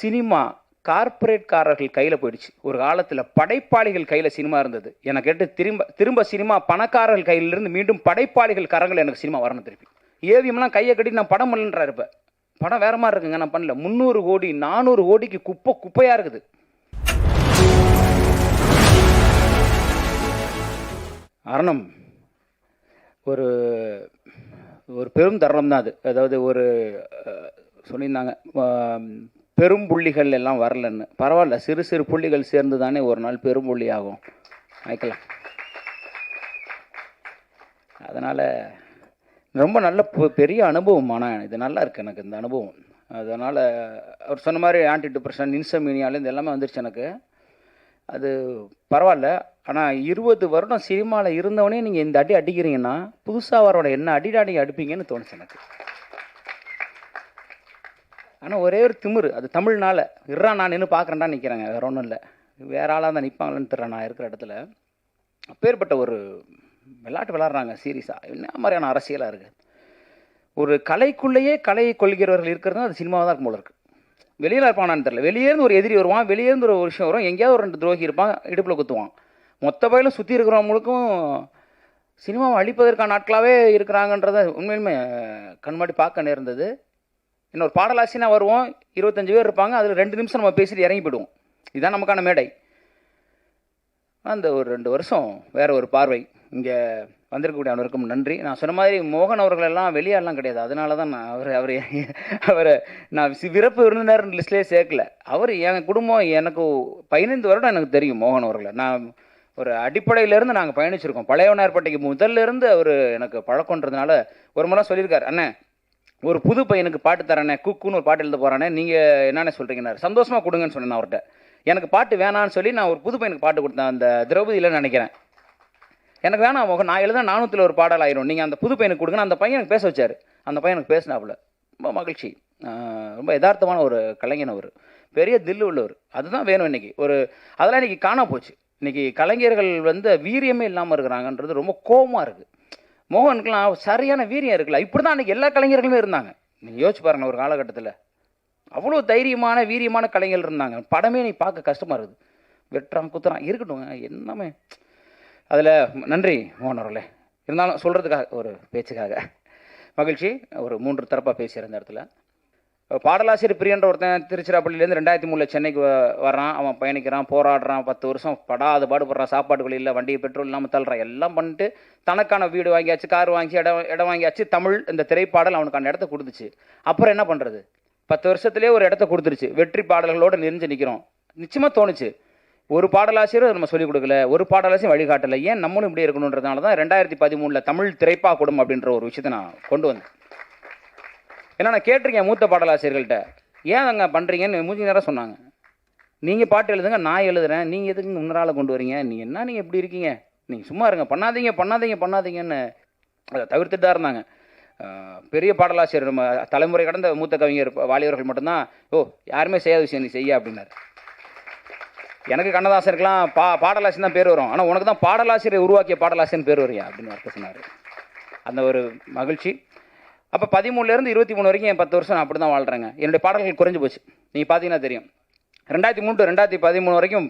Cinema கார்ப்பரேட்காரர்கள் கையில் போயிடுச்சு. ஒரு காலத்தில் படைப்பாளிகள் கையில் சினிமா இருந்தது. எனக்கு கேட்டு திரும்ப திரும்ப சினிமா பணக்காரர்கள் கையிலிருந்து மீண்டும் படைப்பாளிகள் கரங்கள் எனக்கு சினிமா வரணும் திருப்பி. ஏவிஎம்லாம் கையை கட்டி நான் படம் பண்ணலன்றா இருப்பேன். படம் வேற மாதிரி இருக்குங்க நான் பண்ணல. முந்நூறு கோடி நானூறு கோடிக்கு குப்பை குப்பையாக இருக்குது. அரணம். ஒரு ஒரு பெரும் தருணம் தான் அது. அதாவது ஒரு சொல்லியிருந்தாங்க பெரும் புள்ளிகள் எல்லாம் வரலன்னு. பரவாயில்ல சிறு சிறு புள்ளிகள் சேர்ந்து தானே ஒரு நாள் பெரும் புள்ளி ஆகும். வைக்கலாம் அதனால் ரொம்ப நல்ல பெரிய அனுபவம் ஆனால் இது நல்லா இருக்குது எனக்கு இந்த அனுபவம். அதனால் அவர் சொன்ன மாதிரி ஆன்டி டிப்ரெஷன் இன்சமீனியால் இது எல்லாமே வந்துருச்சு எனக்கு. அது பரவாயில்ல. ஆனால் இருபது வருடம் சினிமாவில் இருந்தவனே நீங்கள் இந்த அடி அடிக்கிறீங்கன்னா புதுசாக வரவட என்ன அடிடாடி நீங்கள் அடிப்பீங்கன்னு தோணுச்சு எனக்கு. ஆனால் ஒரே ஒரு திமிரு. அது தமிழ்னால. இறா நான் நின்று பார்க்குறேன்டா நிற்கிறேங்க வேற ஒன்றும் இல்லை. வேற ஆளாக தான் நிற்பாங்களேன்னு தெரியல. நான் இருக்கிற இடத்துல அப்பேற்பட்ட ஒரு விளையாட்டு விளாட்றாங்க சீரியஸாக என்ன மாதிரியான அரசியலாக இருக்குது ஒரு கலைக்குள்ளேயே கலையை கொள்கிறவர்கள் இருக்கிறது அது சினிமாவாக தான் இருக்கும் போல இருக்குது வெளியில் இருப்பானான்னு தெரியல. வெளியேருந்து ஒரு எதிரி வருவான். வெளியேருந்து ஒரு விஷயம் வரும். எங்கேயாவது ஒரு ரெண்டு துரோகி இருப்பான் இடுப்பில் குத்துவான். மொத்த பயிலும் சுற்றி இருக்கிறவங்களுக்கும் சினிமாவை அழிப்பதற்கான நாட்களாகவே இருக்கிறாங்கன்றத உண்மையிலுமே கண்மாடி பார்க்க நேர்ந்தது. இன்னொரு பாடலாசினா வருவோம். இருபத்தஞ்சு பேர் இருப்பாங்க. அதில் ரெண்டு நிமிஷம் நம்ம பேசிட்டு இறங்கி போயிடுவோம் இதுதான் நமக்கான மேடை. அந்த ஒரு ரெண்டு வருஷம் வேற ஒரு பார்வை. இங்கே வந்திருக்கக்கூடிய அவருக்கும் நன்றி. நான் சொன்ன மாதிரி மோகன் அவர்கள் எல்லாம் வெளியாடலாம் கிடையாது. அதனால தான் நான் அவர் அவர் அவரை நான் சி- விருப்ப விருந்தினர் லிஸ்ட்லேயே சேர்க்கல. அவர் என் குடும்பம் எனக்கு பதினைந்து வருடம் எனக்கு தெரியும் மோகன் அவர்களை. நான் ஒரு அடிப்படையிலேருந்து நாங்கள் பயணிச்சிருக்கோம். பழையவனார்பட்டைக்கு முதல்ல இருந்து அவர் எனக்கு பழக்கன்றதுனால ஒரு முறை சொல்லியிருக்காரு. அண்ணன் ஒரு புது பையனுக்கு பாட்டு தரானே குக்குன்னு ஒரு பாட்டு எழுத போகிறானே நீங்கள் என்னென்ன சொல்கிறீங்கன்னாரு சந்தோஷமாக கொடுங்கன்னு சொன்னேன் அவர்கிட்ட. எனக்கு பாட்டு வேணான்னு சொல்லி நான் ஒரு புது பையனுக்கு பாட்டு கொடுத்தேன் அந்த திரௌபதியில் நினைக்கிறேன். எனக்கு வேணாம் மோகன் நான் எழுத நானூற்றில் ஒரு பாடல் ஆயிரும். நீங்கள் அந்த புது பையனுக்கு கொடுங்க அந்த பையன் எனக்கு பேச வச்சார். அந்த பையன் எனக்கு பேசினாப்புல. ரொம்ப மகிழ்ச்சி. ரொம்ப யதார்த்தமான ஒரு கலைஞன் அவர். பெரிய தில்லு உள்ளவர். அதுதான் வேணும் இன்னைக்கு. ஒரு அதெல்லாம் இன்றைக்கி காணா போச்சு. இன்றைக்கி கலைஞர்கள் வந்து வீரியமே இல்லாமல் இருக்கிறாங்கன்றது ரொம்ப கோவமாக இருக்குது மோகனுக்குலாம் சரியான வீரியம் இருக்குல்ல. இப்படி தான் அன்றைக்கி எல்லா கலைஞர்களுமே இருந்தாங்க. நீங்கள் யோசிச்சு பாருங்கள் ஒரு காலகட்டத்தில். அவ்வளோ தைரியமான வீரியமான கலைஞர்கள் இருந்தாங்க. படமே நீ பார்க்க கஷ்டமாக இருக்குது. வெட்டுறான் குத்துறான் இருக்கட்டும். என்னமே. அதில் நன்றி மோகன் அவர்களே இருந்தாலும் சொல்கிறதுக்காக ஒரு பேச்சுக்காக. மகிழ்ச்சி. ஒரு மூன்று தரப்பாக பேசியிருந்த இந்த இடத்துல. பாடலாசிரியர் பிரியன்ற ஒருத்தன் திருச்சிராப்பள்ளியிலேருந்து ரெண்டாயிரத்தி மூணில் சென்னைக்கு வர்றான். அவன் பயணிக்கிறான் போராடுறான் பத்து வருஷம். படாத பாடுபடுறான் சாப்பாடு இல்லை வண்டியை பெட்ரோல் இல்லாமல் தள்ளுறான். எல்லாம் பண்ணிட்டு தனக்கான வீடு வாங்கியாச்சு கார் வாங்கி இடம் இடம் வாங்கியாச்சு தமிழ் இந்த திரைப்பாடல் அவனுக்கான இடத்த கொடுத்துச்சு. அப்புறம் என்ன பண்ணுறது பத்து வருஷத்துலேயே ஒரு இடத்த கொடுத்துருச்சு. வெற்றி பாடல்களோடு நெறிஞ்சு நிற்கிறோம் நிச்சயமாக தோணுச்சு. ஒரு பாடலாசிரியர் நம்ம சொல்லிக் கொடுக்கல. ஒரு பாடலாசிரியர் வழிகாட்டலை. ஏன் நம்மளும் இப்படி இருக்கணுன்றதுனால தான் ரெண்டாயிரத்தி பதிமூணில் தமிழ் திரைப்பா குடும் அப்படின்ற ஒரு விஷயத்தை நான் கொண்டு வந்தேன். ஏன்னா நான் கேட்டிருக்கேன் மூத்த பாடலாசிரியர்கள்ட்ட. ஏன் அங்கே பண்ணுறீங்கன்னு மூஞ்சி நேரம் சொன்னாங்க. நீங்கள் பாட்டு எழுதுங்க நான் எழுதுறேன். நீங்கள் எதுக்கு முன்னரால கொண்டு வரீங்க? நீங்கள் என்ன நீங்கள் இப்படி இருக்கீங்க? நீங்கள் சும்மா இருங்க பண்ணாதீங்க பண்ணாதீங்க பண்ணாதீங்கன்னு அதை தவிர்த்துட்டு தான் இருந்தாங்க. பெரிய பாடலாசிரியர் நம்ம தலைமுறை கடந்த மூத்த கவிஞர் வாலிபர்கள் மட்டும்தான் ஓ யாருமே செய்யாத விஷயம் நீ செய்ய அப்படின்னாரு. எனக்கு கண்ணதாசனுக்கெல்லாம் பா பாடலாசிரியர் தான் பேர் வரும். ஆனால் உனக்கு தான் பாடலாசிரியர் உருவாக்கிய பாடலாசிரியர் பேர் வரையா அப்படின்னு அர்த்தம் சொன்னார். அந்த ஒரு மகிழ்ச்சி. அப்போ பதிமூணுலேருந்து இருபத்தி மூணு வரைக்கும் என் பத்து வருஷம் நான் அப்படி தான் வாழ்கிறேங்க என்னுடைய பாடல்கள் குறைஞ்சு போச்சு. நீங்கள் பார்த்தீங்கன்னா தெரியும். ரெண்டாயிரத்தி மூணு டு ரெண்டாயிரத்தி பதிமூணு வரைக்கும்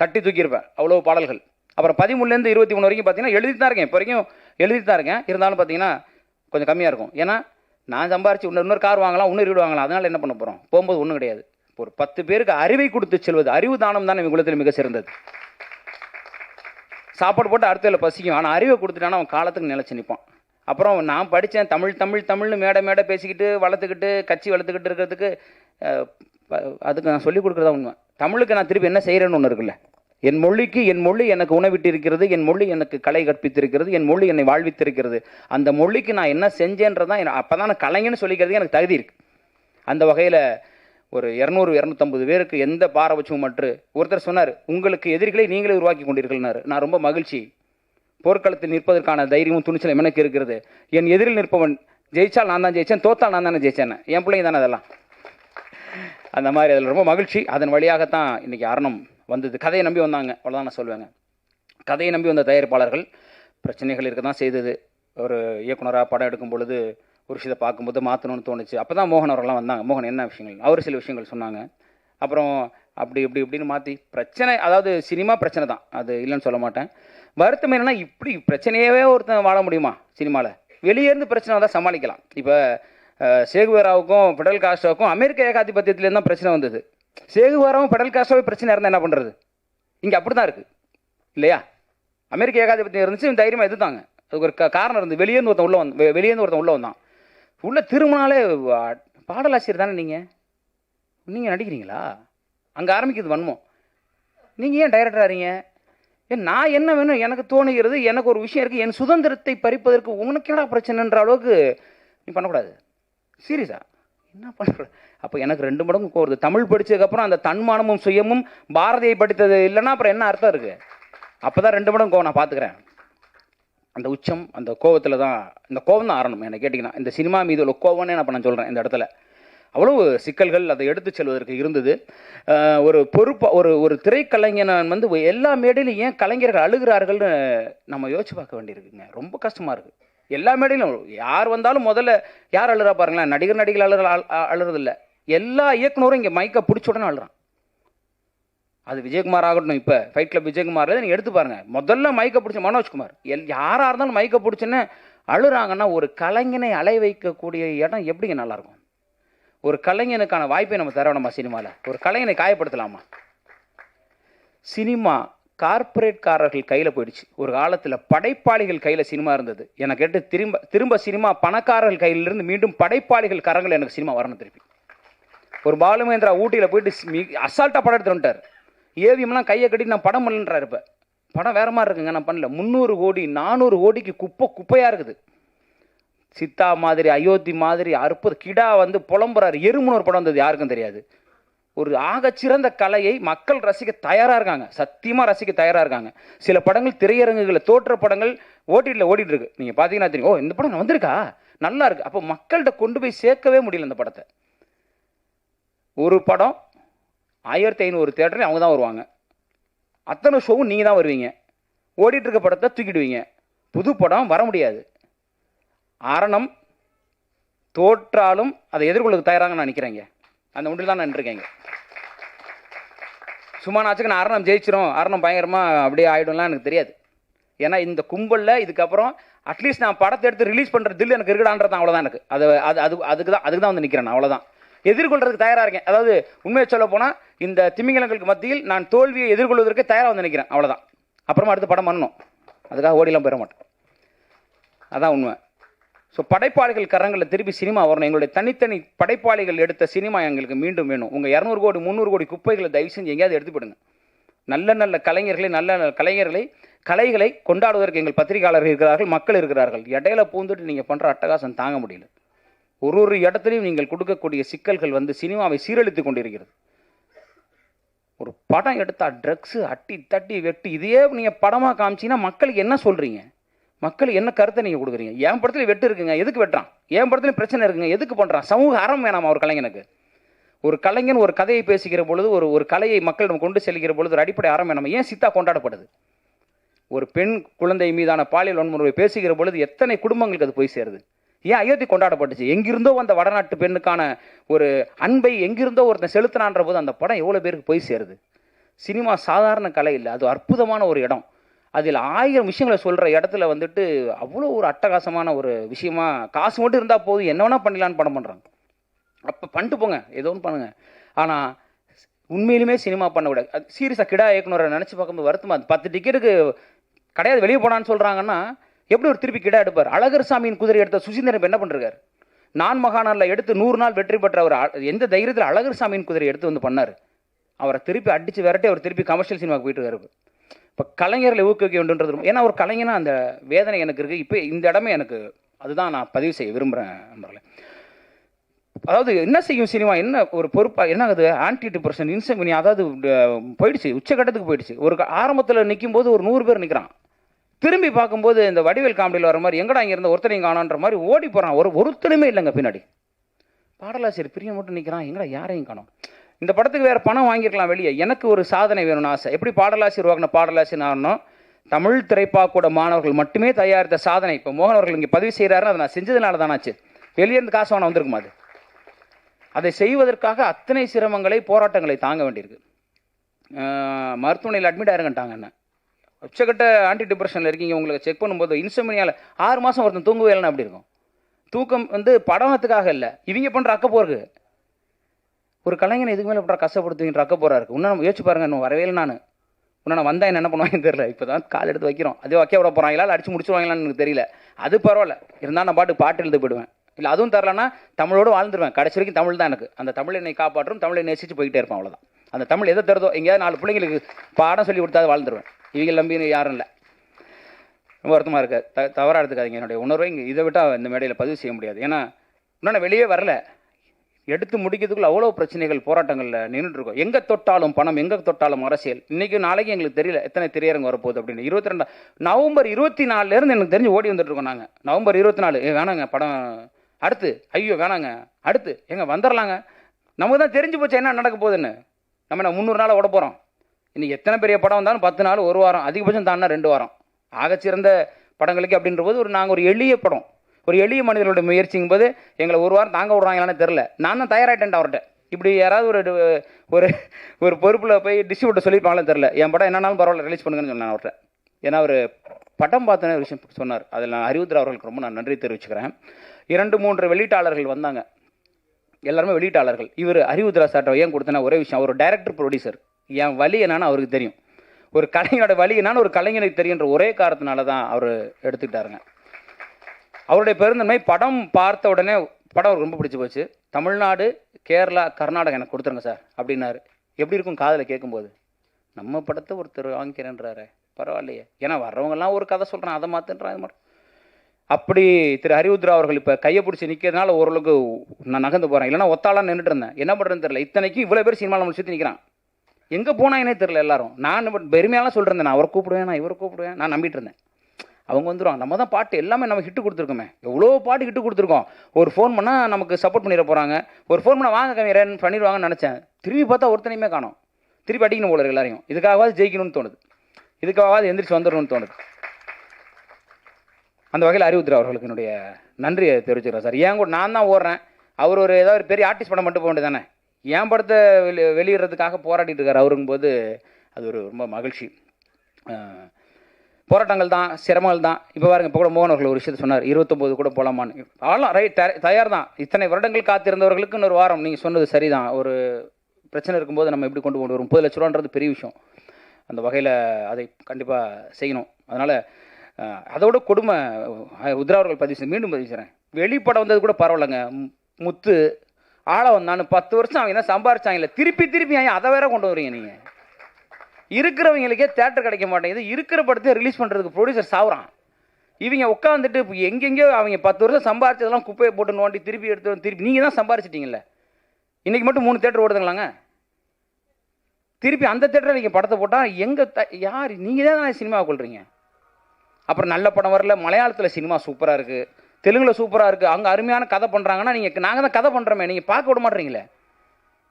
தட்டி தூக்கியிருப்பேன் அவ்வளோ பாடல்கள். அப்புறம் பதிமூணுலேருந்து இருபத்தி மூணு வரைக்கும் பார்த்தீங்கன்னா எழுதிட்டு தான் இருக்கேன். இப்போ வரைக்கும் எழுதி தான் இருக்கேன். இருந்தாலும் பார்த்தீங்கன்னா கொஞ்சம் கம்மியாக இருக்கும். ஏன்னா நான் சம்பாரிச்சு இன்னொரு இன்னொரு கார் வாங்கலாம் இன்னொரு வீடு வாங்கலாம். அதனால் என்ன பண்ண போகிறோம் போகும்போது ஒன்றும் கிடையாது. ஒரு பத்து பேருக்கு அறிவை கொடுத்து செல்வது அறிவு தானம் தான் குலத்தில் மிக சிறந்தது. சாப்பாடு போட்டு அடுத்த பசிக்கும். ஆனால் அறிவை கொடுத்துட்டானா அவன் காலத்துக்கு நிலச்சி நிற்பான் அப்புறம் நான் படித்தேன் தமிழ் தமிழ் தமிழ்னு மேடை மேடை பேசிக்கிட்டு வளர்த்துக்கிட்டு கட்சி வளர்த்துக்கிட்டு இருக்கிறதுக்கு அதுக்கு நான் சொல்லிக் கொடுக்குறதா உண்மை. தமிழுக்கு நான் திருப்பி என்ன செய்கிறேன்னு ஒன்று இருக்குல்ல. என் மொழிக்கு என் மொழி எனக்கு உணவிட்டு இருக்கிறது என் மொழி எனக்கு கலை கற்பித்திருக்கிறது என் மொழி என்னை வாழ்வித்திருக்கிறது. அந்த மொழிக்கு நான் என்ன செஞ்சேன்றதான் அப்போ தான் நான் கலைஞன்னு சொல்லிக்கிறதுக்கு எனக்கு தகுதி இருக்குது அந்த வகையில் ஒரு இரநூறு இரநூத்தம்பது பேருக்கு எந்த பாரபட்சமும் மற்று ஒருத்தர் சொன்னார் உங்களுக்கு எதிரிகளை நீங்களே உருவாக்கி கொண்டீர்கள்னாரு. நான் ரொம்ப மகிழ்ச்சி. போர்க்களத்தில் நிற்பதற்கான தைரியமும் துணிச்சலும் எனக்கு இருக்கிறது. என் எதிரில் நிற்பவன் ஜெயிச்சால் நான் தான் ஜெயிச்சேன் தோத்தால் நான் தானே ஜெயித்தேன் என் பிள்ளைங்க தானே அதெல்லாம். அந்த மாதிரி அதில் ரொம்ப மகிழ்ச்சி. அதன் வழியாகத்தான் இன்றைக்கி அரணம் வந்தது. கதையை நம்பி வந்தாங்க அவ்வளோதான் நான் சொல்லுவேங்க கதையை நம்பி வந்த தயாரிப்பாளர்கள் பிரச்சனைகள் இருக்க தான் செய்தது. ஒரு இயக்குனராக படம் எடுக்கும் பொழுது ஒரு விஷயத்தை பார்க்கும்போது மாற்றணும்னு தோணுச்சு. அப்போ தான் மோகன் அவர்கள்லாம் வந்தாங்க. மோகன் என்ன விஷயங்கள்? அவர் சில விஷயங்கள் சொன்னாங்க. அப்புறம் அப்படி இப்படி இப்படின்னு மாற்றி பிரச்சனை அதாவது சினிமா பிரச்சனை தான். அது இல்லைன்னு சொல்ல மாட்டேன். வருத்தம் என்னன்னா இப்படி பிரச்சனையவே ஒருத்தன் வாழ முடியுமா சினிமாவில் வெளியேருந்து பிரச்சனை வந்தால் சமாளிக்கலாம். இப்போ சேகுவேராவுக்கும் ஃபெடரல் காஸ்டோவுக்கும் அமெரிக்க ஏகாதிபத்தியத்துலேருந்து தான் பிரச்சனை வந்தது. சேகுவேராவும் ஃபெடரல் காஸ்டோவே பிரச்சனை இருந்தால் என்ன பண்ணுறது இங்கே அப்படி தான் இருக்குது இல்லையா? அமெரிக்க ஏகாதிபத்தியம் இருந்துச்சு தைரியமாக எதிர்த்தாங்க. அதுக்கு ஒரு க- காரணம் இருந்து வெளியேருந்து ஒருத்தன் உள்ளே வந்து வெளியேருந்து ஒருத்தன் உள்ளே வந்தான். உள்ளே திரும்பினாலே பாடலாசிரியர் தானே நீங்கள் நீங்கள் நடிக்கிறீங்களா? அங்கே ஆரம்பிக்குது வன்மம். நீங்கள் ஏன் டைரக்டர் ஆறீங்க நான் என்ன வேணும்? எனக்கு தோணுகிறது எனக்கு ஒரு விஷயம் இருக்குது என் சுதந்திரத்தை பறிப்பதற்கு உனக்கு என்னடா பிரச்சனைன்ற அளவுக்கு நீ பண்ணக்கூடாது. சீரியஸா? என்ன பண்ணக்கூடாது? அப்போ எனக்கு ரெண்டு மடங்கு கோருது தமிழ் படித்ததுக்கப்புறம் அந்த தன்மானமும் சுயமும் பாரதியை படித்தது இல்லைன்னா அப்புறம் என்ன அர்த்தம் இருக்குது அப்போ தான் ரெண்டு மடங்கு கோவம் நான் பார்த்துக்கிறேன். அந்த உச்சம் அந்த கோவத்தில் தான் இந்த கோவம் தான் ஆரணும் என்ன கேட்டிங்கன்னா இந்த சினிமா மீது உள்ள கோவம்னே நான் பண்ண நான் சொல்கிறேன் இந்த இடத்துல. அவ்வளவு சிக்கல்கள் அதை எடுத்து செல்வதற்கு இருந்தது. ஒரு பொறுப்பு ஒரு ஒரு திரைக்கலைஞன் வந்து எல்லா மேடையிலும் ஏன் கலைஞர்கள் அழுகிறார்கள்னு நம்ம யோசிச்சு பார்க்க வேண்டியிருக்குங்க. ரொம்ப கஷ்டமாக இருக்குது எல்லா மேடையிலும் யார் வந்தாலும் முதல்ல யார் அழுகிறா பாருங்களேன். நடிகர் நடிகர் அழுகிற அழுறதில்ல. எல்லா இயக்குனரும் இங்கே மைக்கை பிடிச்ச உடனே அழுறான். அது விஜயகுமார் ஆகட்டும் இப்போ ஃபைட் கிளப் விஜயகுமார் நீங்கள் எடுத்து பாருங்கள் முதல்ல மைக்கை பிடிச்ச மனோஜ்குமார் எல் யாராக இருந்தாலும் மைக்கை பிடிச்சோன்னே அழுறாங்கன்னா ஒரு கலைஞனை அலை வைக்கக்கூடிய இடம் எப்படிங்க நல்லாயிருக்கும் ஒரு கலைஞனுக்கான வாய்ப்பை நம்ம தர வேணாமா சினிமாவில் ஒரு கலைஞனை காயப்படுத்தலாமா? சினிமா கார்ப்பரேட்காரர்கள் கையில் போயிடுச்சு. ஒரு காலத்தில் படைப்பாளிகள் கையில் சினிமா இருந்தது. எனக்கு கேட்டு திரும்ப திரும்ப சினிமா பணக்காரர்கள் கையிலிருந்து மீண்டும் படைப்பாளிகள் கரங்கள் எனக்கு சினிமா வரணும் திருப்பி. ஒரு பாலுமேந்திரா ஊட்டியில் போயிட்டு மி- படம் எடுத்துட்டு வந்துட்டார். ஏவிஎம்லாம் கையை கட்டி நான் படம் பண்ணலன்றார் இப்போ. படம் வேற மாதிரி இருக்குங்க நான் பண்ணல. முந்நூறு கோடி நானூறு கோடிக்கு குப்பை குப்பையாக இருக்குது. சித்தா மாதிரி அயோத்தி மாதிரி அற்புத கிடா வந்து புலம்புறாரு. எறும்புன்னு ஒரு படம் வந்தது யாருக்கும் தெரியாது. ஒரு ஆகச்சிறந்த கலையை மக்கள் ரசிக்க தயாராக இருக்காங்க. சத்தியமாக ரசிக்க தயாராக இருக்காங்க. சில படங்கள் திரையரங்குகளில் தோற்ற படங்கள் ஓட்டிட்டில் ஓடிட்டு இருக்கு நீங்கள் பார்த்தீங்கன்னா தெரியும். ஓ இந்த படம் வந்திருக்கா? நல்லா இருக்கு. அப்போ மக்கள்கிட்ட கொண்டு போய் சேர்க்கவே முடியல இந்த படத்தை. ஒரு படம் ஆயிரத்தி ஐநூறு தேட்டரில் அவங்க தான் வருவாங்க. அத்தனை ஷோவும் நீங்கள் தான் வருவீங்க. ஓடிட்டு இருக்க படத்தை தூக்கிடுவீங்க. புது படம் வர முடியாது. அரணம் தோற்றாலும் அதை எதிர்கொள்ளுக்கு தயாராக நான் நிற்கிறேங்க அந்த ஒன்றில் தான் நான் இருக்கேங்க சும்மா நாச்சுக்கு நான் அரணம் ஜெயிச்சிரும் அரணம் பயங்கரமாக அப்படியே ஆகிடும்லாம் எனக்கு தெரியாது. ஏன்னா இந்த கும்பலில் இதுக்கப்புறம் அட்லீஸ்ட் நான் படத்தை எடுத்து ரிலீஸ் பண்ணுற தில் எனக்கு இருக்கடான்றது அவ்வளோதான் எனக்கு. அது அது அது அதுக்கு தான் அதுக்கு தான் வந்து நிற்கிறேன் நான் அவ்வளோதான் எதிர்கொள்றதுக்கு தயாராக இருக்கேன். அதாவது உண்மையை சொல்ல போனால் இந்த திமிங்கலங்களுக்கு மத்தியில் நான் தோல்வியை எதிர்கொள்வதற்கு தயாராக வந்து நிற்கிறேன் அவ்வளோதான் அப்புறமா அடுத்து படம் பண்ணணும். அதுக்காக ஓடிலாம் போயிட மாட்டேன். அதான் உண்மை. ஸோ படைப்பாளிகள் கரங்களில் திருப்பி சினிமா வரணும். எங்களுடைய தனித்தனி படைப்பாளிகள் எடுத்த சினிமா எங்களுக்கு மீண்டும் வேணும். உங்கள் இரநூறு கோடி முந்நூறு கோடி குப்பைகளை தயவு செஞ்சு எங்கேயாவது எடுத்துவிடுங்க நல்ல நல்ல கலைஞர்களை நல்ல நல்ல கலைஞர்களை கலைகளை கொண்டாடுவதற்கு எங்கள் பத்திரிகையாளர்கள் இருக்கிறார்கள் மக்கள் இருக்கிறார்கள். இடையில பூந்துட்டு நீங்கள் பண்ணுற அட்டகாசம் தாங்க முடியல. ஒரு ஒரு இடத்துலையும் நீங்கள் கொடுக்கக்கூடிய சிக்கல்கள் வந்து சினிமாவை சீரழித்து கொண்டிருக்கிறது. ஒரு படம் எடுத்தால் ட்ரக்ஸு அட்டி தட்டி வெட்டி இதையே நீங்கள் படமாக காமிச்சீங்கன்னா மக்களுக்கு என்ன சொல்கிறீங்க மக்கள் என்ன கருத்தை நீங்கள் கொடுக்குறீங்க? என் படத்துல வெட்டு இருக்குங்க. எதுக்கு வெட்டுறான்? என் படத்துலையும் பிரச்சனை இருக்குங்க. எதுக்கு பண்ணுறான் சமூக அறம் வேணாமா ஒரு கலைஞனுக்கு? ஒரு கலைஞன் ஒரு கதையை பேசுகிற பொழுது ஒரு ஒரு கலையை மக்களிடம் கொண்டு செல்கிற பொழுது ஒரு அடிப்படை அறம் வேணாமா? ஏன் சித்தா கொண்டாடப்படுது? ஒரு பெண் குழந்தை மீதான பாலியல் வன்முறை பேசுகிற பொழுது எத்தனை குடும்பங்களுக்கு அது போய் சேருது? ஏன் அயோத்தி கொண்டாடப்பட்டுச்சு? எங்கிருந்தோ அந்த வடநாட்டு பெண்ணுக்கான ஒரு அன்பை எங்கிருந்தோ ஒருத்தன் செலுத்தினான்ற போது அந்த படம் எவ்வளோ பேருக்கு போய் சேருது? சினிமா சாதாரண கலை இல்லை. அது அற்புதமான ஒரு இடம். அதில் ஆயிரம் விஷயங்களை சொல்கிற இடத்துல வந்துட்டு அவ்வளோ ஒரு அட்டகாசமான ஒரு விஷயமா காசு மட்டும் இருந்தால் போதும் என்ன வேணால் பண்ணலான்னு படம் பண்ணுறாங்க அப்போ பண்ணிட்டு போங்க ஏதோ ஒன்று பண்ணுங்க. ஆனால் உண்மையிலுமே சினிமா பண்ணக்கூடாது சீரியஸாக கிடா இயக்குனரை நினச்சி பார்க்கும்போது வருத்தமாக அது பத்து டிக்கெட்டுக்கு கிடையாது வெளியே போனான்னு சொல்கிறாங்கன்னா எப்படி ஒரு திருப்பி கிடா எடுப்பார்? அழகர் சாமியின் குதிரை எடுத்த சுசீந்திரன் என்ன பண்ணிருக்காரு? நான் மகாநாளில் எடுத்து நூறு நாள் வெற்றி பெற்ற அவர் அ- எந்த தைரியத்தில் அழகர் சாமியின் குதிரை எடுத்து வந்து பண்ணார்? அவரை திருப்பி அடித்து விரட்டி அவர் திருப்பி கமர்ஷியல் சினிமாவுக்கு போயிட்டு இருக்காரு. இப்போ கலைஞர்களை ஊக்குவிக்க வேண்டும்ன்றது ரொம்ப- ஏன்னா ஒரு கலைஞனா அந்த வேதனை எனக்கு இருக்குது இப்போ இந்த இடமே எனக்கு அதுதான் நான் பதிவு செய்ய விரும்புகிறேன் நண்பர்களே. அதாவது என்ன செய்யும் சினிமா? என்ன ஒரு பொறுப்பாக என்ன ஆகுது? ஆன்டி டிப்ரெஷன் இன்சமினி அதாவது போயிடுச்சு. உச்சக்கட்டத்துக்கு போயிடுச்சு. ஒரு ஆரம்பத்தில் நிற்கும் போது ஒரு நூறு பேர் நிற்கிறான் திரும்பி பார்க்கும்போது இந்த வடிவேல் காமெடியில் வர மாதிரி எங்கடா இங்கே இருந்த ஒருத்தனையும் காணோன்ற மாதிரி ஓடி போகிறான் ஒரு ஒருத்தருமே இல்லைங்க பின்னாடி. பாடலாசிரியர் பிரியம் மட்டும் நிற்கிறான் எங்கடா யாரையும் காணோம்? இந்த படத்துக்கு வேறு பணம் வாங்கியிருக்கலாம் வெளியே. எனக்கு ஒரு சாதனை வேணும்னு ஆசை. எப்படி பாடலாசிரியர் வாங்கின பாடலாசிரியர் ஆகணும்? தமிழ் திரைப்பாக்கூட மாணவர்கள் மட்டுமே தயாரித்த சாதனை. இப்போ மோகன் அவர்கள் இங்கே பதிவு செய்கிறாரு அதை நான் செஞ்சதுனால தானாச்சு வெளியேருந்து காசு வாங்க வந்திருக்குமா அது? அதை செய்வதற்காக அத்தனை சிரமங்களை போராட்டங்களை தாங்க வேண்டியிருக்கு. மருத்துவமனையில் அட்மிட் ஆயிருங்கட்டாங்க என்ன உச்சக்கட்ட ஆன்டி டிப்ரெஷனில் இருக்கீங்க உங்களுக்கு செக் பண்ணும்போது இன்சோமினியாவில் ஆறு மாதம் ஒருத்தன் தூங்கவே இல்லைன்னா அப்படி இருக்கும்? தூக்கம் வந்து படத்துக்காக இல்லை. இவங்க பண்ணுற அக்கப்போருக்கு. ஒரு கலைஞன் இதுக்கு மேலே அப்புறம் கஷ்டப்படுத்துவீங்க அக்கப்போரா இருக்கு இன்னும் நம்ம யோசிச்சு பாருங்க இன்னும் வரவே இல்லை நான். இன்னும் நான் வந்தால் என்ன பண்ணுவாங்கன்னு தெரியல. இப்போ தான் கால் எடுத்து வைக்கிறோம். அதே வைக்க விட போகிறாங்களா இல்லை அடிச்சு முடிச்சுருவாங்களான்னு எனக்கு தெரியல. அது பரவாயில்ல. இருந்தால் நான் பாட்டு பாட்டு எழுந்து போயிடுவேன். இல்லை அதுவும் தரலன்னா தமிழோடு வாழ்ந்துருவேன். கடைசி வரைக்கும் தமிழ் தான் எனக்கு. அந்த தமிழ் என்னை காப்பாற்றும் தமிழை நேசிச்சு போயிட்டே இருப்பேன் அவ்வளோதான் அந்த தமிழ் எதை தருதோ எங்கேயாவது நாலு பிள்ளைங்களுக்கு பாடம் சொல்லி கொடுத்தாது வாழ்ந்துருவேன். இவங்க நம்பி யாரும் இல்லை. ரொம்ப வருத்தமாக இருக்குது த தவறாக எடுத்துக்காதீங்க. என்னுடைய உணர்வை இங்கே இதை விட்டால் இந்த மேடையில் பதிவு செய்ய முடியாது. ஏன்னா இன்னும் நான் வெளியே வரல. எடுத்து முடிக்கிறதுக்குள்ள அவ்வளோ பிரச்சனைகள் போராட்டங்களில் நின்றுட்டு இருக்கோம். எங்கே தொட்டாலும் பணம் எங்கே தொட்டாலும் அரசியல். இன்றைக்கும் நாளைக்கு எங்களுக்கு தெரியல எத்தனை திரையரங்கு வரப்போகுது அப்படின்னு. இருபத்தி ரெண்டா நவம்பர் இருபத்தி நாலுலேருந்து எனக்கு தெரிஞ்சு ஓடி வந்துட்டுருக்கோம் நாங்கள் நவம்பர் இருபத்தி நாலு ஏ வேணாங்க படம் அடுத்து ஐயோ வேணாங்க அடுத்து எங்கே வந்துடலாங்க நமக்கு தான் தெரிஞ்சு போச்சு என்ன நடக்க போகுதுன்னு. நம்ம என்ன முந்நூறு நாள் ஓட போகிறோம் இன்னைக்கு எத்தனை பெரிய படம் வந்தாலும் பத்து நாள் ஒரு வாரம் அதிகபட்சம் தாண்டா ரெண்டு வாரம். ஆகச்சிறந்த படங்களுக்கு அப்படின்ற போது ஒரு நாங்கள் ஒரு எளிய படம். ஒரு எளிய மனிதர்களோட முயற்சிங்கும் போது எங்களை ஒரு வாரம் தாங்க விடுறாங்களான்னு தெரில. நான் தான் தயாராகிட்டேன் அவர்கிட்ட. இப்படி யாராவது ஒரு ஒரு ஒரு பொறுப்பில் போய் டிஸ்ட்ரிபியூட்டர் சொல்லியிருப்பாங்களே தெரில. என் படம் என்னன்னாலும் பரவாயில்ல ரிலீஸ் பண்ணுங்கன்னு சொன்னேன் அவர்கிட்ட. ஏன்னா அவர் படம் பார்த்தன விஷயம் சொன்னார். அதில் நான் அறிவுத்ரா அவர்களுக்கு ரொம்ப நான் நன்றி தெரிவிச்சுக்கிறேன். இரண்டு மூன்று வெளியீட்டாளர்கள் வந்தாங்க. எல்லாருமே வெளியீட்டாளர்கள். இவர் அறிவுத்ரா சார்ட்ட ஏன் கொடுத்தனா ஒரே விஷயம். அவர் டைரக்டர் ப்ரொடியூசர் என் வழி என்னன்னு அவருக்கு தெரியும். ஒரு கலைஞனோட வழி என்னன்னு ஒரு கலைஞனுக்கு தெரியுன்ற ஒரே காரணத்தினால தான் அவர் எடுத்துக்கிட்டாருங்க. அவருடைய பெருந்தன்மை படம் பார்த்த உடனே படம் அவருக்கு ரொம்ப பிடிச்சி போச்சு. தமிழ்நாடு கேரளா கர்நாடகா எனக்கு கொடுத்துருங்க சார் அப்படின்னாரு. எப்படி இருக்கும் காதில் கேட்கும்போது? நம்ம படத்தை ஒருத்தர் வாங்கிக்கிறேன்றாரு பரவாயில்லையே. ஏன்னா வர்றவங்கெல்லாம் ஒரு கதை சொல்கிறேன் அதை மாற்றுன்றான் மட்டும் அப்படி திரு ஹரிவுத்ரா அவர்கள் இப்போ கையை பிடிச்சி நிற்கிறதுனால ஓரளவுக்கு நான் நகர்ந்து போகிறேன் இல்லைன்னா ஒத்தாலாம் நின்றுட்டு இருந்தேன். என்ன பண்ணுறதுன்னு தெரியல. இத்தனைக்கும் இவ்வளோ பேர் சினிமாவில் நம்மளை சுற்றி நிற்கிறான் எங்கே போனாங்கன்னே தெரில எல்லாரும். நான் பெருமையாலாம் சொல்லிருந்தேன் நான் அவரை கூப்பிடுவேன் நான் இவரை கூப்பிடுவேன் நான் நம்பிட்டு இருந்தேன். அவங்க வந்துடுவாங்க நம்ம தான் பாட்டு எல்லாமே நம்ம ஹிட்டு கொடுத்துருக்கோமே. எவ்வளோ பாட்டு ஹிட்டு கொடுத்துருக்கோம். ஒரு ஃபோன் பண்ணால் நமக்கு சப்போர்ட் பண்ணிட போகிறாங்க ஒரு ஃபோன் பண்ணால் வாங்க கவிஞரன் பண்ணிடுவாங்கன்னு நினச்சேன். திரும்பி பார்த்தா ஒருத்தனையுமே காணும். திருப்பி அடிக்கணும் போல எல்லாரையும். இதுக்காகவாது ஜெயிக்கணும்னு தோணுது. இதுக்காகவாது எந்திரிச்சு வந்துடணும்னு தோணுது. அந்த வகையில் அறிவுத்திர அவர்களுக்கு என்னுடைய நன்றியை தெரிவிச்சுக்கிறேன் சார். ஏன் கூட நான் தான் ஓடுறேன். அவர் ஒரு ஏதாவது ஒரு பெரிய ஆர்டிஸ்ட் படம் மட்டும் போக வேண்டியதானே என் படத்தை வெளி வெளியிடுறதுக்காக போராடிட்டு இருக்கார் அவருங்கும் போது அது ஒரு ரொம்ப மகிழ்ச்சி. போராட்டங்கள் தான் சிரமங்கள் தான். இப்போ பாருங்க இப்போ கூட மோகன் அவர்கள் ஒரு விஷயத்தை சொன்னார். இருபத்தொம்போது கூட போகலாமான்னு ஆலாம் ரைட் தயார் தான் இத்தனை வருடங்கள் காத்திருந்தவர்களுக்கு இன்னொரு வாரம் நீங்கள் சொன்னது சரிதான். ஒரு பிரச்சனை இருக்கும்போது நம்ம எப்படி கொண்டு கொண்டு வரும் முப்பது லட்ச ரூபான்றது பெரிய விஷயம். அந்த வகையில் அதை கண்டிப்பாக செய்யணும். அதனால் அதோட கொடுமை உத்ரா அவர்கள் பதிவு செய்ய மீண்டும் பதிவு செய்கிறேன் வெளிப்படம் வந்தது கூட பரவாயில்லைங்க. முத்து ஆளை வந்தான்னு பத்து வருஷம் அவங்க என்ன சம்பாரிச்சாங்கல்ல திருப்பி திருப்பி ஏன் அதை வேற கொண்டு வரீங்க நீங்கள் இருக்கிறவங்களுக்கே தேட்டர் கிடைக்க மாட்டேங்குது. இருக்கிற படத்தை ரிலீஸ் பண்ணுறதுக்கு ப்ரொடியூசர் சாவுறான். இவங்க உட்காந்துட்டு இப்போ எங்கெங்கேயோ அவங்க பத்து வருஷம் சம்பாரிச்சதெல்லாம் குப்பையை போட்டு நோண்டி திருப்பி எடுத்து திருப்பி நீங்கள் தான் சம்பாரிச்சிட்டீங்கல்ல? இன்றைக்கி மட்டும் மூணு தேட்டர் ஓடுதுங்களாங்க? திருப்பி அந்த தேட்டரில் நீங்கள் படத்தை போட்டால் எங்கே த யார் நீங்கள் தான் சினிமாவை கொள்றீங்க. அப்புறம் நல்ல படம் வரல மலையாளத்தில் சினிமா சூப்பராக இருக்குது தெலுங்கில் சூப்பராக இருக்குது அங்கே அருமையான கதை பண்ணுறாங்கன்னா நீங்கள் நாங்கள் தான் கதை பண்ணுறோமே நீங்கள் பார்க்க விட மாட்டீங்களே.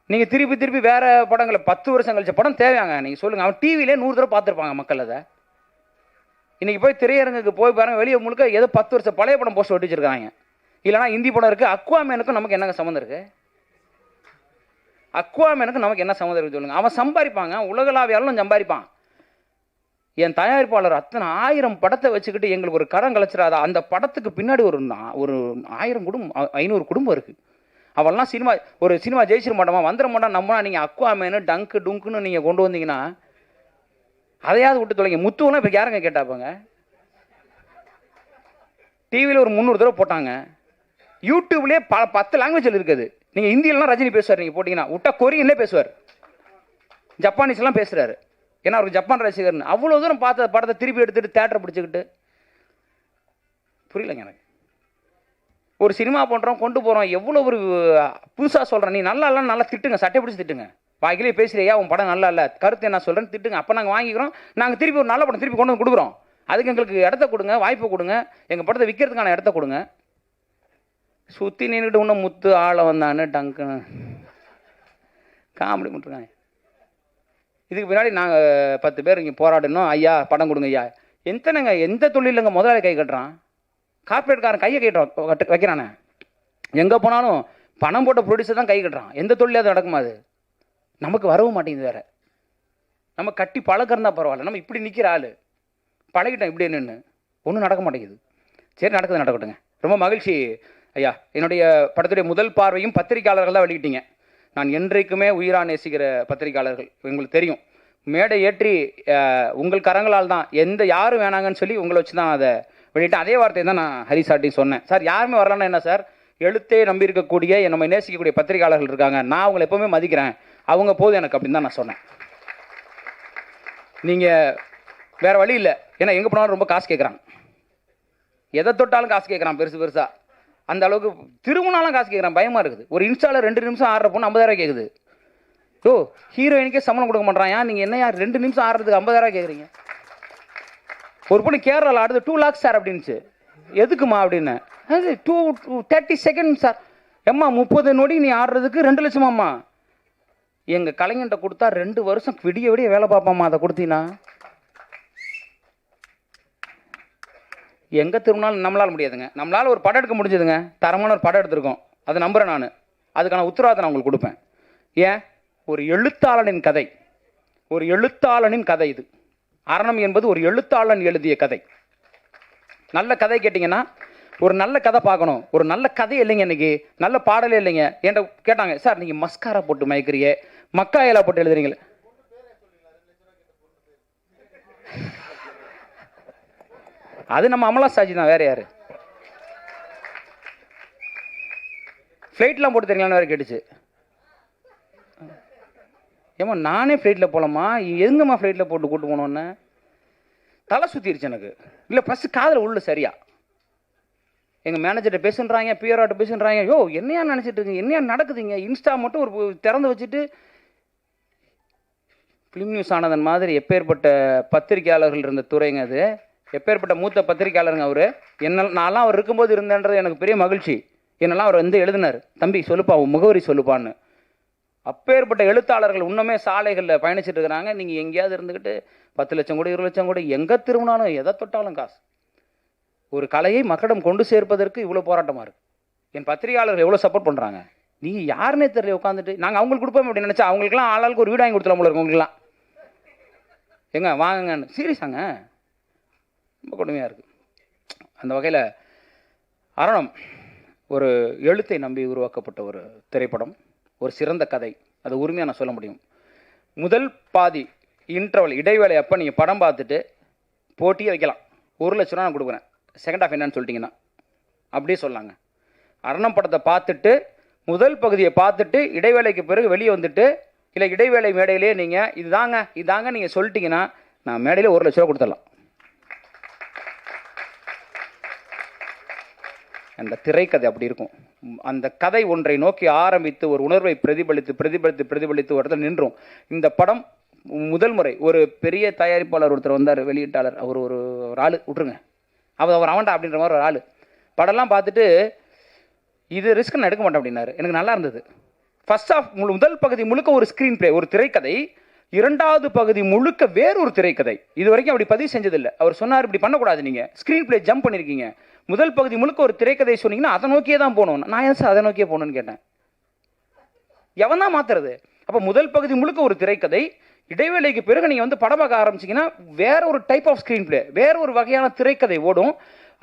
நீங்கள் திருப்பி திருப்பி வேறு படங்களை பத்து வருஷம் கழிச்ச படம் தேவையாங்க. நீங்கள் சொல்லுங்கள் அவன் டிவிலே நூறு தடவை பார்த்துருப்பாங்க மக்கள் அதை. இன்றைக்கி போய் திரையரங்குக்கு போய் பாருங்க வெளியே முழுக்க ஏதோ பத்து வருஷம் பழைய படம் போஸ்ட் ஒட்டி வச்சுருக்காங்க இல்லைனா ஹிந்தி படம் இருக்குது அக்வாமேனுக்கும் நமக்கு என்னங்க சம்மந்தம் இருக்குது அக்வாமேனுக்கும் நமக்கு என்ன சம்மந்தம் இருக்குது சொல்லுங்கள் அவன் சம்பாதிப்பாங்க. உலகளாவியாலும் சம்பாதிப்பான். என் தயாரிப்பாளர் அத்தனை ஆயிரம் படத்தை வச்சுக்கிட்டு எங்களுக்கு ஒரு கடன் கழிச்சிடாத அந்த படத்துக்கு பின்னாடி ஒரு நா- ஒரு ஆயிரம் குடும்பம் ஐநூறு குடும்பம் இருக்குது அவெல்லாம் சினிமா ஒரு சினிமா ஜெயிச்சிட மாட்டோமா வந்துட மாட்டோம் நம்மளா நீங்கள் அக்வாமேனு டங்கு டுங்குன்னு நீங்கள் கொண்டு வந்தீங்கன்னா அதையாவது விட்டு தொலைங்க. முத்துவெல்லாம் இப்போ யாருங்க கேட்டாப்பாங்க டிவியில் ஒரு முந்நூறு தடவை போட்டாங்க. யூடியூப்லேயே ப பத்து லாங்குவேஜில் இருக்குது. நீங்கள் ஹிந்தியிலலாம் ரஜினி பேசுவார் நீங்கள் போட்டிங்கன்னா. விட்டா கொரியன்லேயே பேசுவார். ஜப்பானீஸ்லாம் பேசுகிறாரு ஏன்னா அவருக்கு ஜப்பான் ரசிகர்னு. அவ்வளோ தூரம் பார்த்த படத்தை திருப்பி எடுத்துகிட்டு தேட்டரை பிடிச்சிக்கிட்டு. புரியலங்க எனக்கு. ஒரு சினிமா பண்ணுறோம் கொண்டு போகிறோம் எவ்வளோ ஒரு புதுசாக சொல்கிறேன் நீ நல்லா இல்லைன்னு நல்லா திட்டுங்க சட்டை பிடிச்சி திட்டுங்க. வாய்க்கிலே பேசுகிறியா உன் படம் நல்லா இல்லை கருத்து என்ன சொல்கிறேன்னு திட்டுங்க. அப்போ நாங்கள் வாங்கிக்கிறோம் நாங்கள் திருப்பி ஒரு நல்ல படம் திருப்பி கொண்டு வந்து கொடுக்குறோம். அதுக்கு எங்களுக்கு இடத்த கொடுங்க வாய்ப்பு கொடுங்க எங்கள் படத்தை விற்கிறதுக்கான இடத்த கொடுங்க. சுற்றி நின்றுட்டு இன்னும் முத்து ஆளை வந்தான்னு டங்குன்னு காமெடி பண்ணிருக்காங்க. இதுக்கு பின்னாடி நாங்கள் பத்து பேர் இங்கே போராடணும். ஐயா படம் கொடுங்க ஐயா. எத்தனைங்க எந்த தொழிலுங்க முதலாளி கை கட்டுறான்? கார்பரேட்காரன் கையை கட்டுறான் கட்டு வைக்கிறானே. எங்கே போனாலும் பணம் போட்ட ப்ரொடியூசர் தான் கை கட்டுறான். எந்த தொழிலே அது நடக்குமா அது? நமக்கு வரவும் மாட்டேங்குது வேற. நம்ம கட்டி பழக்கம் பரவாயில்ல. நம்ம இப்படி நிற்கிற ஆள். பழகிட்டோம் இப்படி நின்று ஒன்றும் நடக்க மாட்டேங்குது. சரி நடக்குது நடக்கட்டுங்க. ரொம்ப மகிழ்ச்சி. ஐயா என்னுடைய படத்துடைய முதல் பார்வையும் பத்திரிகையாளர்கள் தான் வெளியிட்டீங்க. நான் என்றைக்குமே உயிரா நேசிக்கிற பத்திரிக்கையாளர்கள் உங்களுக்கு தெரியும். மேடை ஏற்றி உங்கள் கரங்களால் தான் எந்த யாரும் வேணாங்கன்னு சொல்லி உங்களை வச்சு தான் அதை வெளியிட்டேன் அதே வார்த்தையை தான் நான் ஹரிசாட்டி சொன்னேன். சார் யாருமே வரலன்னா என்ன சார்? எழுத்தே நம்பி இருக்கக்கூடிய நம்ம நேசிக்கக்கூடிய பத்திரிக்கையாளர்கள் இருக்காங்க. நான் அவங்களை எப்போவுமே மதிக்கிறேன். அவங்க போதும் எனக்கு அப்படின்னு தான் நான் சொன்னேன். நீங்கள் வேறு வழி இல்லை. ஏன்னா எங்கே போனாலும் ரொம்ப காசு கேட்குறாங்க எதை தொட்டாலும் காசு கேட்குறான் பெருசு பெருசாக அந்த அளவுக்கு திருமணாலும் காசு கேட்குறான் பயமாக இருக்குது. ஒரு இன்ஸ்டாவில் ரெண்டு நிமிஷம் ஆடுற பொண்ணு ஐம்பதாயிரம் கேட்குது ஓ ஹீரோயினுக்கே சம்பளம் கொடுக்க மாட்டான் ஏன்? நீங்கள் என்ன யார் ரெண்டு நிமிஷம் ஆடுறதுக்கு ஐம்பதாயிரம் கேட்குறீங்க ஒரு பொண்ணு கேரளாவில் ஆடுது டூ லேக்ஸ் சார் அப்படின்னுச்சு. எதுக்குமா அப்படின்னு? அது டூ தேர்ட்டி செகண்ட் சார் எம்மா முப்பது நொடி நீ ஆடுறதுக்கு ரெண்டு லட்சமாம்மா. எங்கள் கலைஞன்ட்ட கொடுத்தா ரெண்டு வருஷம் விடிய விடிய வேலை பார்ப்பாம்மா அதை கொடுத்தீங்கன்னா எங்கே திரும்பினாலும் நம்மளால் முடியாதுங்க. நம்மளால் ஒரு படம் எடுக்க முடிஞ்சதுங்க. தரமான ஒரு படம் எடுத்திருக்கோம். அதை நம்புகிறேன் நான். அதுக்கான உத்தரவாதம் நான் உங்களுக்கு கொடுப்பேன். ஏன்? ஒரு எழுத்தாளனின் கதை. ஒரு எழுத்தாளனின் கதை இது. அரணம் என்பது ஒரு எழுத்தாளன் எழுதிய கதை. நல்ல கதை கேட்டிங்கன்னா ஒரு நல்ல கதை பார்க்கணும். ஒரு நல்ல கதை இல்லைங்க இன்னைக்கு. நல்ல பாடலே இல்லைங்க. என்கிட்ட கேட்டாங்க சார் நீங்கள் மஸ்காரா போட்டு மயக்கிறியே மக்கா இலை போட்டு எழுதுறீங்களே? அது நம்ம அமலா சாஜி தான் வேற யாரு? ஃப்ளைட்லாம் போட்டு தெரியுங்களான்னு வேற கேட்டுச்சு. ஏம்மா நானே ஃப்ளைட்டில் போகலாமா எங்கம்மா ஃப்ளைட்டில் போட்டு கூட்டு போனோன்னு தலை சுற்றிருச்சு எனக்கு. இல்லை ஃபஸ்ட்டு காதில் உள்ள சரியா. எங்கள் மேனேஜர்கிட்ட பேசுன்றாங்க பிஆர்ஆர்ட்ட பேசுன்றாங்க. யோ என்னையா நினச்சிட்டு இருக்கீங்க? என்னையா நடக்குதுங்க? இன்ஸ்டா மட்டும் ஒரு திறந்து வச்சுட்டு ஃபிலிம் நியூஸ் ஆனதன் மாதிரி எப்பேற்பட்ட பத்திரிகையாளர்கள் இருந்த துறைங்க அது. எப்பேற்பட்ட மூத்த பத்திரிகையாளருங்க அவர். என்ன நான்லாம் அவர் இருக்கும்போது இருந்தேன்றது எனக்கு பெரிய மகிழ்ச்சி. என்னெல்லாம் அவர் வந்து எழுதினார். தம்பி சொல்லுப்பா உன் முகவரி சொல்லுப்பான்னு. அப்பேற்பட்ட எழுத்தாளர்கள் இன்னுமே சாலைகளில் பயணிச்சுட்டு இருக்கிறாங்க. நீங்கள் எங்கேயாவது இருந்துக்கிட்டு பத்து லட்சம் கூட இருபது லட்சம் கூட எங்கே திரும்பினாலும் எதை தொட்டாலும் காசு. ஒரு கலையை மக்களிடம் கொண்டு சேர்ப்பதற்கு இவ்வளோ போராட்டமாக இருக்குது என் பத்திரிகையாளர்கள் எவ்வளோ சப்போர்ட் பண்ணுறாங்க நீங்கள் யாருன்னே தெரியல உட்காந்துட்டு நாங்கள் அவங்களுக்கு கொடுப்போம் அப்படின்னு நினச்சா அவங்களுக்குலாம் ஆளாளுக்கு ஒரு வீடு வாங்கி கொடுத்துலாம் போல இருக்கும் உங்களுக்குலாம் எங்க வாங்கங்கன்னு. சீரியஸாங்க ரொம்ப கொடுமையாக இருக்குது அந்த வகையில் அரணம் ஒரு எழுத்தை நம்பி உருவாக்கப்பட்ட ஒரு திரைப்படம். ஒரு சிறந்த கதை. அது உரிமையாக நான் சொல்ல முடியும். முதல் பாதி இன்டர்வல் இடைவேளை அப்போ நீங்கள் படம் பார்த்துட்டு போட்டியே வைக்கலாம். ஒரு லட்ச ரூபா நான் கொடுக்குறேன். செகண்ட் ஹாஃப் என்னன்னு சொல்லிட்டீங்கன்னா. அப்படியே சொல்லாங்க. அரணம் படத்தை பார்த்துட்டு முதல் பகுதியை பார்த்துட்டு இடைவேளைக்கு பிறகு வெளியே வந்துட்டு இல்லை இடைவேளை மேடையிலே நீங்கள் இதுதாங்க இதாங்க நீங்கள் சொல்லிட்டீங்கன்னா நான் மேடையில் ஒரு லட்ச ரூபா கொடுத்துடலாம். அந்த திரைக்கதை அப்படி இருக்கும். அந்த கதை ஒன்றை நோக்கி ஆரம்பித்து ஒரு உணர்வை பிரதிபலித்து பிரதிபலித்து பிரதிபலித்து ஒரு இடத்துல நின்றும். இந்த படம் முதல் முறை ஒரு பெரிய தயாரிப்பாளர் ஒருத்தர் வந்தார் வெளியீட்டாளர். அவர் ஒரு ஒரு ஆள். விட்ருங்க அவர் அவர் அவன்டா அப்படின்ற மாதிரி ஒரு ஆள். படம்லாம் பார்த்துட்டு இது ரிஸ்க் நான் எடுக்க மாட்டேன் அப்படின்னாரு. எனக்கு நல்லா இருந்தது. ஃபர்ஸ்ட் ஆஃப் முதல் பகுதி முழுக்க ஒரு ஸ்க்ரீன் பிளே ஒரு திரைக்கதை. இரண்டாவது பகுதி முழுக்க வேறொரு திரைக்கதை. இது வரைக்கும் அப்படி பதிவு செஞ்சதில்லை. அவர் சொன்னார் இப்படி பண்ணக்கூடாது நீங்கள் ஸ்க்ரீன் பிளே ஜம்ப் பண்ணியிருக்கீங்க முதல் பகுதி முழுக்க ஒரு திரைக்கதை சொன்னீங்கன்னா அதை நோக்கியே தான் போகணும். நான் ஏன் சார் அதை நோக்கியே போகணும்னு கேட்டேன். எவன் தான் மாத்துறது? அப்போ முதல் பகுதி முழுக்க ஒரு திரைக்கதை இடைவேளைக்கு பிறகு நீங்கள் வந்து படம் பார்க்க ஆரம்பிச்சீங்கன்னா வேற ஒரு டைப் ஆஃப் ஸ்க்ரீன் பிளே வேற ஒரு வகையான திரைக்கதை ஓடும்.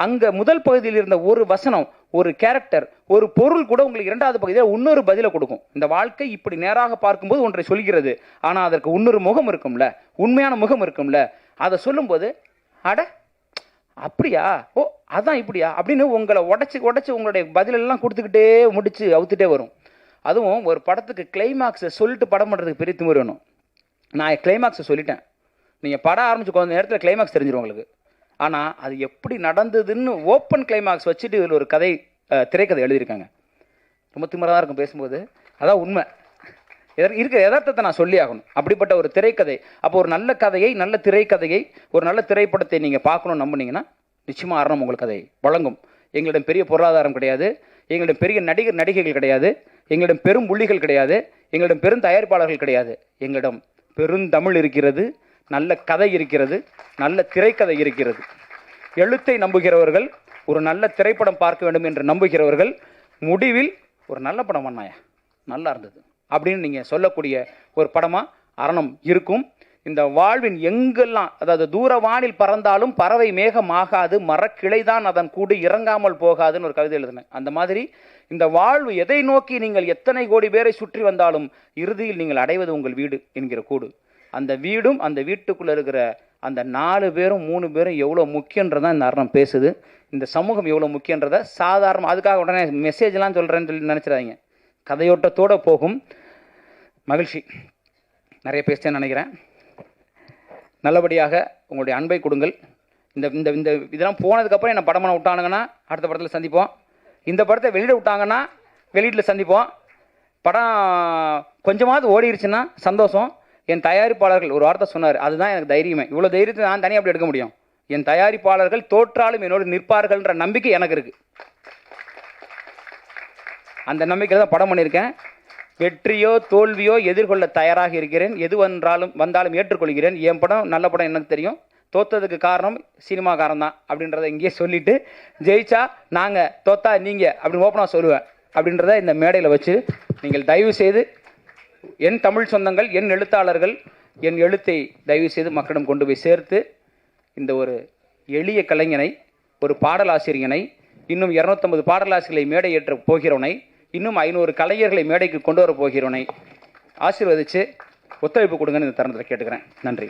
அங்கே முதல் பகுதியில் இருந்த ஒரு வசனம் ஒரு கேரக்டர் ஒரு பொருள் கூட உங்களுக்கு இரண்டாவது பகுதியில் இன்னொரு பதிலை கொடுக்கும். இந்த வாழ்க்கை இப்படி நேராக பார்க்கும்போது ஒன்றை சொல்கிறது. ஆனால் அதற்கு இன்னொரு முகம் இருக்கும்ல உண்மையான முகம் இருக்கும்ல. அதை சொல்லும்போது அட அப்படியா? ஓ அதான் இப்படியா? அப்படின்னு உங்களை உடச்சி உடச்சி உங்களுடைய பதிலெல்லாம் கொடுத்துக்கிட்டே முடிச்சு அவுத்துட்டே வரும். அதுவும் ஒரு படத்துக்கு கிளைமாக்ஸை சொல்லிட்டு படம் பண்ணுறதுக்கு பெரிய திமுறை வேணும். நான் கிளைமாக்ஸை சொல்லிட்டேன். நீங்கள் படம் ஆரம்பிச்சு கொஞ்ச நேரத்தில் கிளைமாக்ஸ் தெரிஞ்சிடும் உங்களுக்கு. ஆனால் அது எப்படி நடந்ததுன்னு ஓப்பன் கிளைமாக்ஸ் வச்சுட்டு இதில் ஒரு கதை திரைக்கதை எழுதியிருக்காங்க. ரொம்ப திமிராக தான் இருக்கும் பேசும்போது. அதான் உண்மை. இருக்கிற யதார்த்தத்தை நான் சொல்லி ஆகணும் அப்படிப்பட்ட ஒரு திரைக்கதை. அப்போ ஒரு நல்ல கதையை நல்ல திரைக்கதையை ஒரு நல்ல திரைப்படத்தை நீங்கள் பார்க்கணும்னு நம்புனீங்கன்னா நிச்சயமாக அரணம் உங்களுக்கு அதை வழங்கும். எங்களிடம் பெரிய பொருளாதாரம் கிடையாது. எங்களிடம் பெரிய நடிகர் நடிகைகள் கிடையாது. எங்களிடம் பெரும் புள்ளிகள் கிடையாது. எங்களிடம் பெரும் தயாரிப்பாளர்கள் கிடையாது. எங்களிடம் பெருந்தமிழ் இருக்கிறது நல்ல கதை இருக்கிறது நல்ல திரைக்கதை இருக்கிறது. எழுத்தை நம்புகிறவர்கள் ஒரு நல்ல திரைப்படம் பார்க்க வேண்டும் என்று நம்புகிறவர்கள் முடிவில் ஒரு நல்ல படம் பண்ணாயா? நல்லா இருந்தது. அப்படின்னு நீங்கள் சொல்லக்கூடிய ஒரு படமாக அரணம் இருக்கும். இந்த வாழ்வின் எங்கெல்லாம் அதாவது தூர வானில் பறந்தாலும் பறவை மேகமாகாது மரக்கிளைதான் அதன் கூடு இறங்காமல் போகாதுன்னு ஒரு கவிதை எழுதினேன். அந்த மாதிரி இந்த வாழ்வு எதை நோக்கி நீங்கள் எத்தனை கோடி பேரை சுற்றி வந்தாலும் இறுதியில் நீங்கள் அடைவது உங்கள் வீடு என்கிற கூடு. அந்த வீடும் அந்த வீட்டுக்குள்ளே இருக்கிற அந்த நாலு பேரும் மூணு பேரும் எவ்வளோ முக்கியன்றதான் இந்த அரணம் பேசுது. இந்த சமூகம் எவ்வளோ முக்கியன்றதை சாதாரண அதுக்காக உடனே மெசேஜ்லாம் சொல்கிறேன்னு சொல்லி நினச்சிடாதீங்க. கதையோட்டத்தோடு போகும். மகிழ்ச்சி. நிறைய பேசிட்டேன்னு நினைக்கிறேன். நல்லபடியாக உங்களுடைய அன்பை கொடுங்கள். இந்த இந்த இந்த இதெல்லாம் போனதுக்கப்புறம் என்ன படம் பண்ண விட்டானுங்கன்னா அடுத்த படத்தில் சந்திப்போம். இந்த படத்தை வெளியிட விட்டாங்கன்னா வெளியீட்டில் சந்திப்போம். படம் கொஞ்சமாவது ஓடிடுச்சுன்னா சந்தோஷம். என் தயாரிப்பாளர்கள் ஒரு வார்த்தை சொன்னார். அதுதான் எனக்கு தைரியமே. இவ்வளோ தைரியத்தை நான் தனியாக அப்படி எடுக்க முடியும்? என் தயாரிப்பாளர்கள் தோற்றாலும் என்னோடு நிற்பார்கள்ன்ற நம்பிக்கை எனக்கு இருக்குது அந்த நம்பிக்கையில் தான் படம் பண்ணியிருக்கேன். வெற்றியோ தோல்வியோ எதிர்கொள்ள தயாராக இருக்கிறேன். எது வந்தாலும் வந்தாலும் ஏற்றுக்கொள்கிறேன். என் படம் நல்ல படம் எனக்கு தெரியும். தோத்ததுக்கு காரணம் சினிமாக்காரன் தான் அப்படின்றத இங்கேயே சொல்லிட்டு ஜெயிச்சா நாங்கள் தோத்தா நீங்கள் அப்படின்னு ஓப்பனாக சொல்லுவேன். அப்படின்றத இந்த மேடையில் வச்சு நீங்கள் தயவு செய்து என் தமிழ் சொந்தங்கள் என் எழுத்தாளர்கள் என் எழுத்தை தயவு செய்து மக்களிடம் கொண்டு போய் சேர்த்து இந்த ஒரு எளிய கலைஞனை ஒரு பாடலாசிரியனை இன்னும் இரநூத்தம்பது பாடலாசிரியர்களை மேடை ஏற்ற போகிறவனை இன்னும் ஐநூறு கலைஞர்களை மேடைக்கு கொண்டு வர போகிறவனை ஆசீர்வதித்து ஒத்துழைப்பு கொடுங்கன்னு இந்த தருணத்தில் கேட்டுக்கிறேன். நன்றி